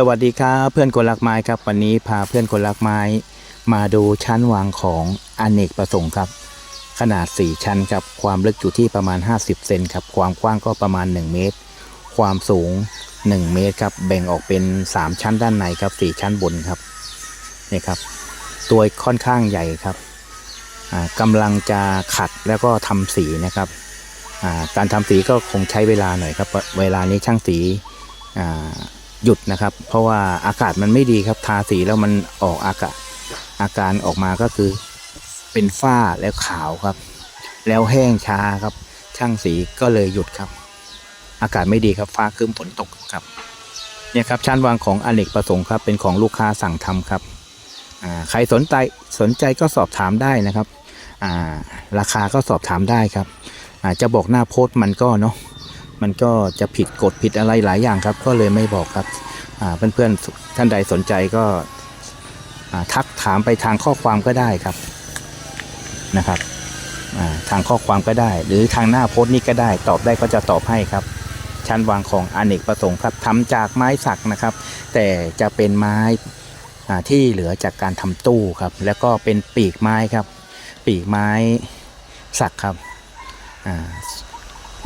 สวัสดีครับเพื่อนคนรักไม้ครับ วันนี้พาเพื่อนคนรักไม้ มาดูชั้นวางของอเนกประสงค์ครับ ขนาด 4 ชั้นครับความลึกอยู่ที่ประมาณ 50 เซนครับความกว้างก็ประมาณ 1 เมตร ความสูง 1 เมตรครับแบ่งออกเป็น 3 ชั้นด้านในครับ 4 ชั้นบนครับนี่ครับ ตัวค่อนข้างใหญ่ครับอ่ากำลังจะขัดแล้วก็ทำสีนะครับการทำสีก็คงใช้เวลาหน่อยครับเวลานี้ช่างสีอ่า หยุดนะครับ เพราะว่าอากาศมันไม่ดีครับทาสีแล้วมันออกอากาศอาการออกมาก็คือเป็นฝ้าแล้วขาวครับ แล้วแห้งช้าครับ ช่างสีก็เลยหยุดครับ อากาศไม่ดีครับฟ้าครึ้มฝนตกครับเนี่ยครับชั้นวางของอเนกประสงค์ครับเป็นของลูกค้าสั่งทำครับใครสนใจสนใจก็สอบถามได้นะครับราคาก็สอบถามได้ครับอาจะบอกหน้าโพสต์มันก็เนาะ มันก็จะผิดกฎผิดอะไรหลายอย่างครับ ก็เลยไม่บอกครับเพื่อนๆท่านใดสนใจก็ทักถามไปทางข้อความก็ได้ครับนะครับทางข้อความก็ได้ หรือทางหน้าโพสต์นี้ก็ได้ ตอบได้ก็จะตอบให้ครับ ชั้นวางของอเนกประสงค์ครับทำจากไม้สักนะครับ แต่จะเป็นไม้ที่เหลือจากการทำตู้ครับ แล้วก็เป็นปีกไม้ครับ ปีกไม้สักครับ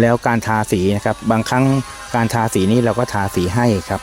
แล้วการทาสีนะครับ บางครั้งการทาสีนี้เราก็ทาสีให้ครับ